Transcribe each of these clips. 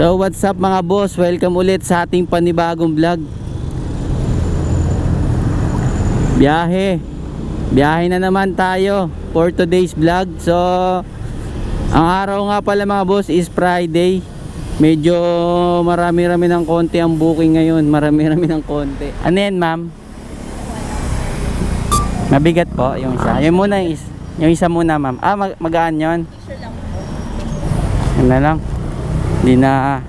So what's up mga boss? Welcome ulit sa ating panibagong vlog. Biyahe. Biyahe na naman tayo for today's vlog. So ang araw nga pala mga boss is Friday. Medyo marami-rami ng konti ang booking ngayon. Marami-rami ng konti. Ano yan ma'am? Mabigat po yung isa. Yung muna yung, is, yung isa muna ma'am. Ah mag magaan yun? Yan na lang. Hindi na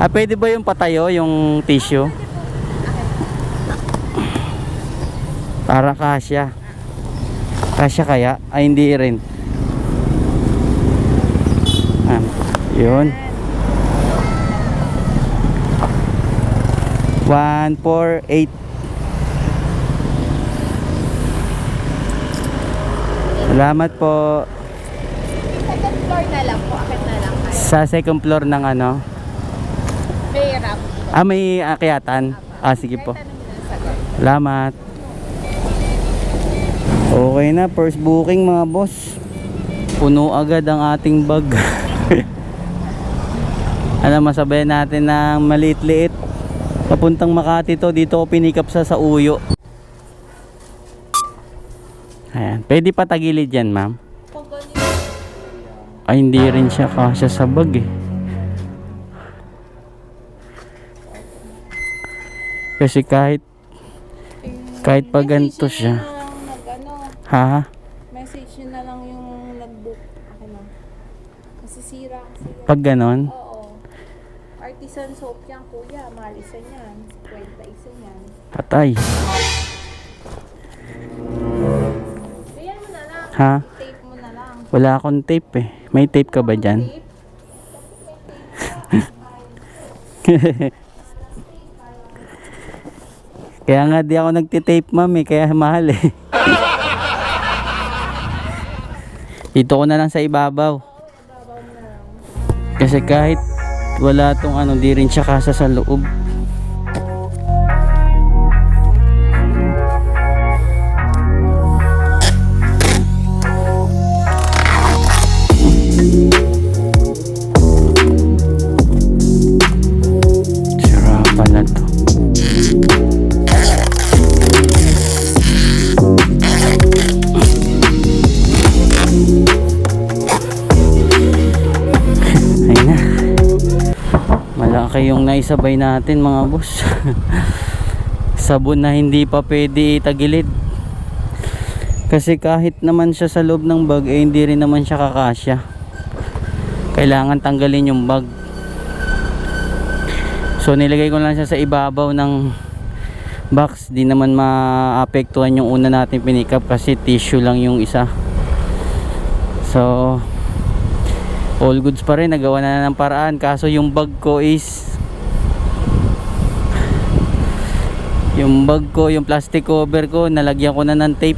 Ah, pwede ba yung patayo yung tissue? Para kasya. Kasya kaya? Ay hindi rin. Ah, yun. 148 Salamat po Second floor na lang po, akit na. Sa second floor ng ano. May ramp. Ah, may akyatan. Ah, sige po. Salamat. Okay na, first booking mga boss. Puno agad ang ating bag. ano, masabay natin ng maliit-liit. Papuntang Makati to, dito ko pinikap sa sa Uyo. Ayan, pwede pa tagilid yan ma'am. Ay, hindi rin siya kasya sa bag eh. Kasi kahit Kahit pa ganito siya. ano, ha message nyo na lang yung nag-book. Ano. Kasi sira kasi pag ganon Oo. Artisan soap yan, kuya. Mahal isa yan. 50 isa yan. patay Kaya mo na lang. ha Tape mo na lang. wala akong tape eh may tape ka ba dyan? Kaya nga di ako nagtitape ma'am eh. Kaya mahal eh. Dito ko na lang sa ibabaw. Kasi kahit wala tong ano di rin siya kasa sa loob Malaki yung naisabay natin mga boss. Sabon na hindi pa pwede itagilid. Kasi kahit naman siya sa loob ng bag, eh hindi rin naman siya kakasya. Kailangan tanggalin yung bag. So nilagay ko lang siya sa ibabaw ng box. Di naman maapektuhan yung una natin pinikap kasi tissue lang yung isa. So all goods pa rin. Nagawa na ng paraan. Kaso yung bag ko is yung bag ko, yung plastic cover ko, nalagyan ko na ng tape.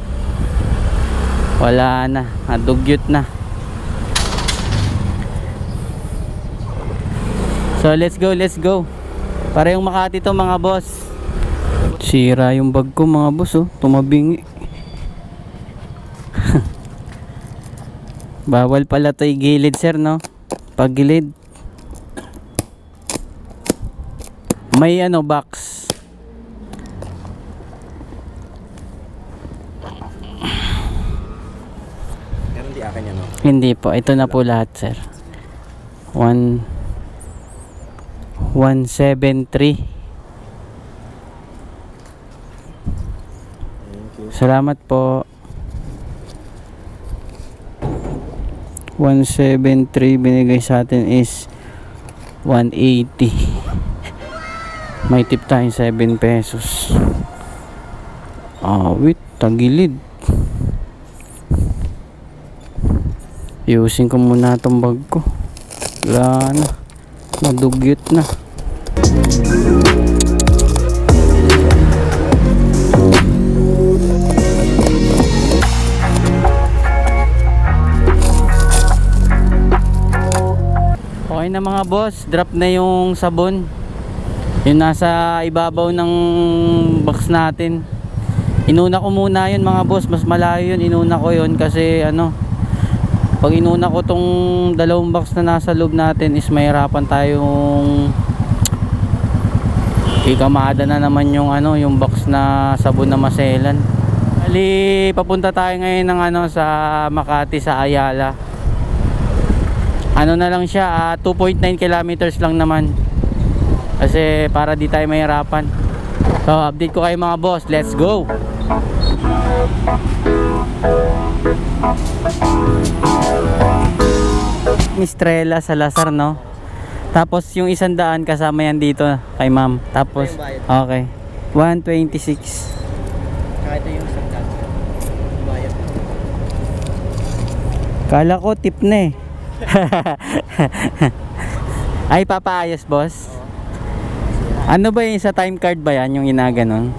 Wala na. Nadugyot na. So let's go, let's go. Para yung Makati to mga boss. Sira yung bag ko mga boss oh. Tumabingi. Bawal pala to gilid sir no. Pag gilid. May ano box. Pero hindi akin yan, no? Hindi po. Ito na po lahat sir. 1 173 Thank you. Salamat po. 173 binigay sa atin is 180. May tip tayong 7 pesos. Ah, wait, tagilid. Ayusin ko muna itong bag ko. Wala na. Nadugyot na. Okay na mga boss, drop na yung sabon. Yung nasa ibabaw ng box natin. Inuna ko muna yun mga boss, mas malayo yun. Inuna ko yun kasi ano, pag inuna ko tong dalawang box na nasa loob natin is mahirapan tayong ikamada na naman yung ano yung box na sabon na maselan Ali, papunta tayo ngayon ng ano sa Makati sa Ayala ano na lang siya ah, 2.9 kilometers lang naman. Kasi para di tayo mahirapan. So update ko kayo mga boss. Let's go! Mistrela Salazar no? Tapos yung isang daan kasama yan dito kay ma'am. Tapos okay. 126 Kahit yung isang daan. Kala ko tip na eh. Ay, papaayos, boss. Ano ba yung sa time card ba yan, yung ginaganon?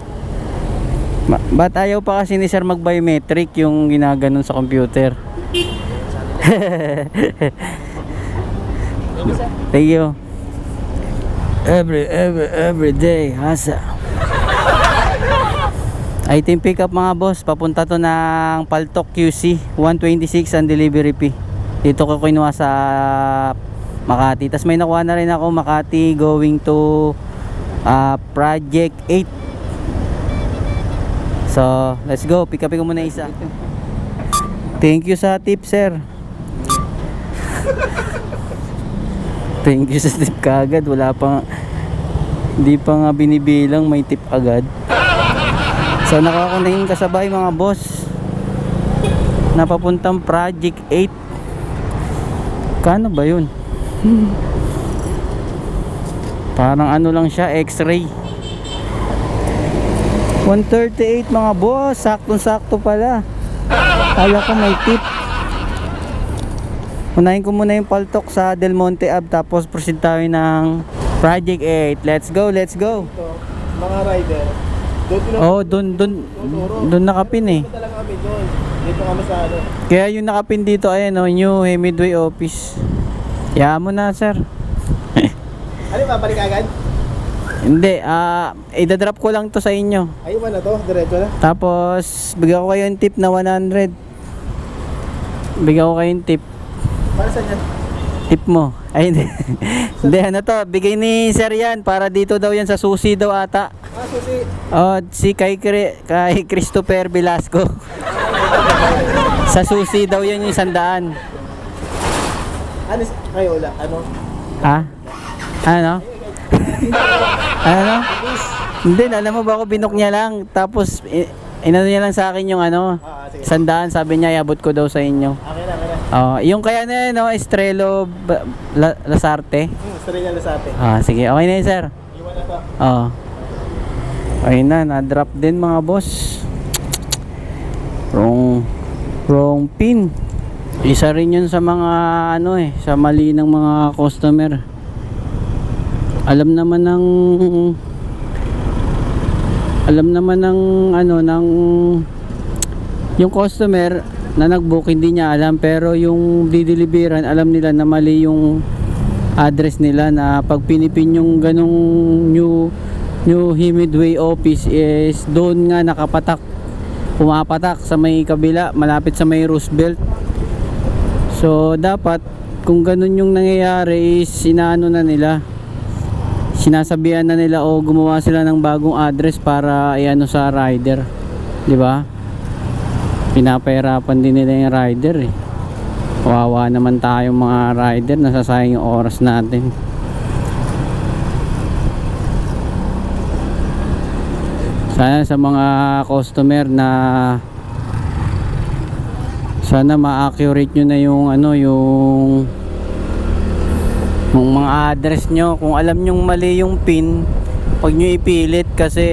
Ma- ba't ayaw pa kasi ni sir mag-biometric yung ginaganon sa computer? Thank you. Every, every, every day, hasa. Item pick up mga boss, papunta to ng Paltok QC 126 ang delivery fee. Dito ko kinuha sa Makati. Tapos may nakuha na rin ako Makati going to ah, Project 8. So, let's go. Pick upin ko muna isa. Thank you sa tip, sir. Thank you sa tip kagad. Wala pa hindi pa nga binibilang may tip agad. So nakakunahin kasabay mga boss Napapuntang Project 8 Kano ba yun? Parang ano lang siya X-ray 138 mga boss Saktong sakto pala Kala ko may tip Unahin ko muna yung paltok sa Del Monte Ave Tapos proceed tayo ng Project 8 Let's go, let's go Ito, mga rider. Doon Oh, dun, dun, dun nakapin eh. doon. Dito kami sa ano. Kaya yung nakapin dito, ayan o, New Hemidway Office. Kaya mo na, sir. Ano ba, balik agad? Hindi, ah, idadrop ko lang to sa inyo. Ayun na to, diretso na. Tapos, bigyan ko kayo yung tip na 100. Bigyan ko kayo yung tip. Para saan yan? Tip mo. Ay, hindi. Hindi, ano to, bigay ni sir yan. Para dito daw yan sa susi daw ata. Ah, susi. Oh, si kay, kay Christopher Velasco. sa susi daw yan yung sandaan. Ano, kayo wala, ano? Ha? Ano? ano? Hindi, alam mo ba ako binok niya lang. Tapos, inano niya lang sa akin yung ano, Ah, sige. sandaan. Sabi niya, iabot ko daw sa inyo. Okay na, okay na. Oh, yung kaya na yun, no, Estrelo Ba- La- Lasarte. Hmm, Estrella Lasate. Ah, sige, okay na yun, sir. Iwan na to. Oh. Ayun na, na-drop din mga boss. Wrong, wrong pin. Isa rin yun sa mga ano eh, sa mali ng mga customer. Alam naman ng alam naman ng ano ng yung customer na nag-book hindi niya alam pero yung dideliveran alam nila na mali yung address nila na pag pinipin yung ganong new new Himidway office is doon nga nakapatak. Pumapatak sa may kabila malapit sa may Roosevelt so dapat kung ganun yung nangyayari is inaano na nila. Sinasabihan na nila o gumawa sila ng bagong address para iano sa rider. Di ba pinapahirapan din nila yung rider eh Kawawa naman tayong mga rider, nasasayang yung oras natin. Sana sa mga customer na sana ma-accurate nyo na yung ano yung yung mga address nyo kung alam nyo mali yung pin pag nyo ipilit kasi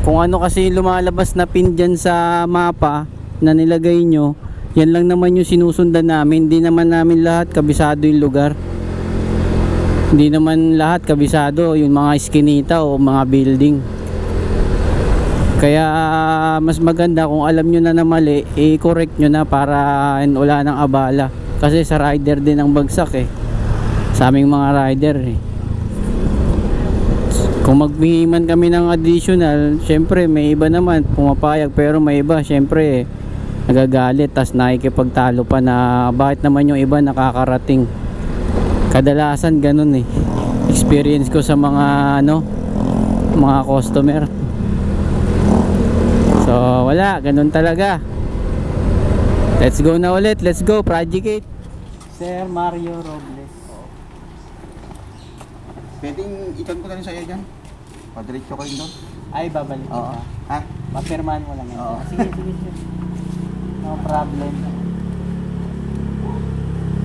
kung ano kasi lumalabas na pin dyan sa mapa na nilagay nyo yan lang naman yung sinusundan namin. Hindi naman namin lahat kabisado yung lugar. Hindi naman lahat kabisado yung mga iskinita o mga building. Kaya mas maganda kung alam nyo na na mali i-correct nyo na para wala nang abala. Kasi sa rider din ang bagsak eh. Sa aming mga rider eh kung maghingi man kami ng additional syempre may iba naman pumapayag pero may iba syempre nagagalit tas nakikipagtalo pa na bakit naman yung iba nakakarating. Kadalasan ganun eh. Experience ko sa mga ano mga customer. So wala ganun talaga. Let's go na ulit. Let's go project 8 Sir Mario Robles Pwedeng ikan ko na rin sa'yo dyan. Padiretso ko yun doon. ay babalik Oo. ka Ha? papirmahan mo lang yan. Oo. sige sige sige. No problem.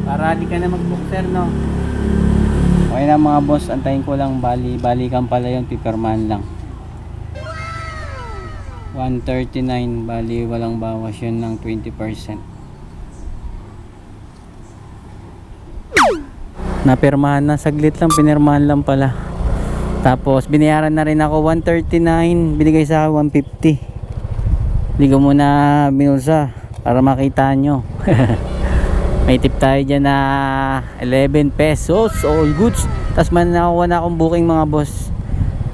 Para di ka na mag-book sir no? Okay na mga boss. Antayin ko lang. Bali balikan pala yung pipirmahan lang. 139 bali walang bawas yun ng 20% napirmahan na saglit lang pinirmahan lang pala. Tapos binayaran na rin ako 139 binigay sa akin 150 hindi ko muna binulsa para makita nyo. May tip tayo dyan na 11 pesos all goods. Tapos man nakakuha na akong booking mga boss.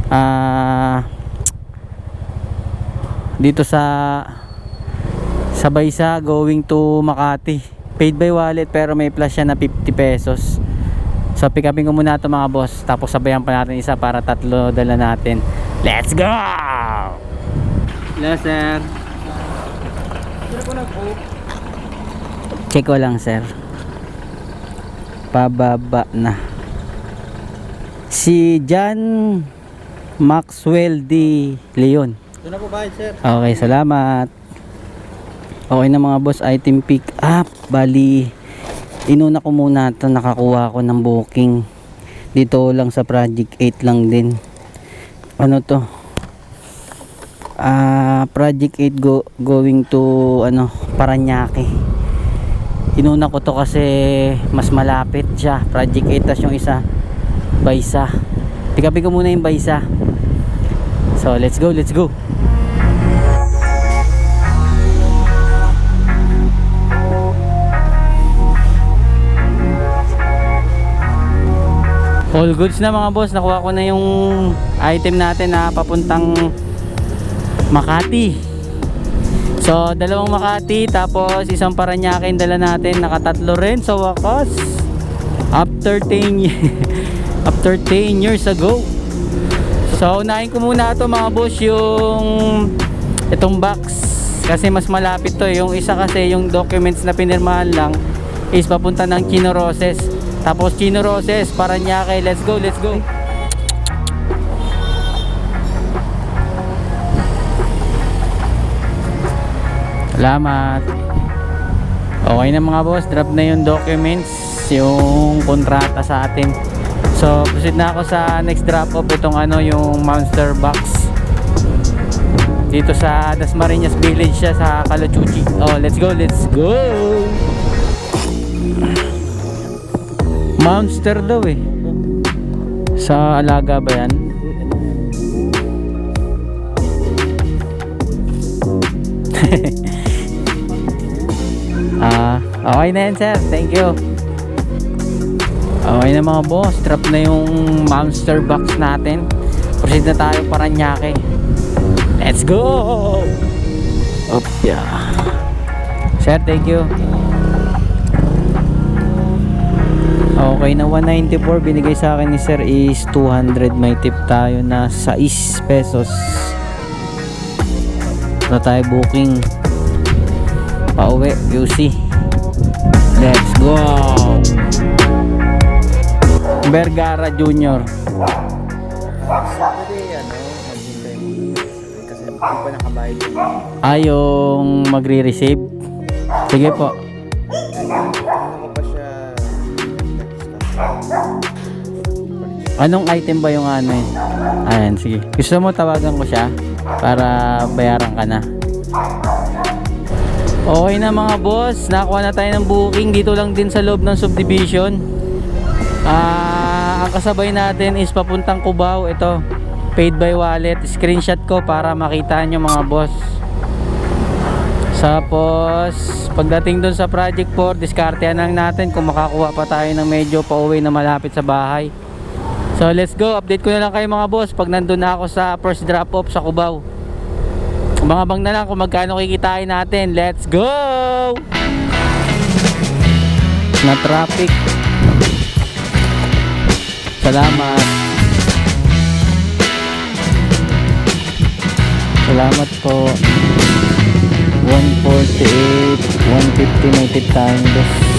Ah dito sa sa Baysa going to Makati. Paid by wallet pero may plus siya na 50 pesos So pick upin ko muna ito mga boss Tapos sabayan pa natin isa para tatlo dala natin Let's go! Hello sir Check ko lang sir Pababa na Si John Maxwell D. Leon Doon na po ba, sir? Okay, salamat. Okay na mga boss, item pick up. Bali, inuna ko muna ito, nakakuha ko ng booking. Dito lang sa Project 8 lang din. Ano to? Ah, Project 8 go, going to ano, Paranaque. Inuna ko to kasi mas malapit siya. Project 8 tas yung isa Baysa. Pick ko muna yung Baysa. So, let's go, let's go. All goods na mga boss, nakuha ko na yung item natin na papuntang Makati. So, dalawang Makati tapos isang Paranaque dala natin, nakatatlo rin sa wakas. After 10 ye- after 10 years ago. So, unahin ko muna ito mga boss yung itong box kasi mas malapit to eh. yung isa kasi yung documents na pinirmahan lang is papunta ng Chino Roses tapos Chino Roses Paranaque. Let's go let's go. Salamat. Okay na mga boss drop na yung documents yung kontrata sa atin. So proceed na ako sa next drop off itong ano yung monster box. Dito sa Dasmariñas Village siya sa Calachuchi oh let's go let's go monster daw eh. Sa alaga ba yan? Ah okay na yan sir. Thank you. Okay na mga boss. Drop na yung monster box natin. Proceed na tayo Paranaque. Let's go! Up, yeah. Sir, thank you. Okay na 194 binigay sa akin ni sir is 200 may tip tayo na 6 pesos na tayo booking. Pauwi QC let's go! Vergara Junior. Yung magre-receive. Sige po Anong item ba yung ano yun? Ayan, sige. Gusto mo tawagan ko siya para bayaran ka na. Okay na mga boss, nakuha na tayo ng booking dito lang din sa loob ng subdivision. Ah, ang kasabay natin is papuntang Cubao. Ito, paid by wallet. Screenshot ko para makita nyo mga boss. Tapos, pagdating dun sa Project 4, diskartehan lang natin kung makakuha pa tayo ng medyo pauwi na malapit sa bahay. So let's go, update ko na lang kayo mga boss pag nandun na ako sa first drop off sa Cubao. Mga bang na lang kung magkano kikitain natin. Let's go! Na traffic. Salamat. Salamat po. 148, 150 may tip time.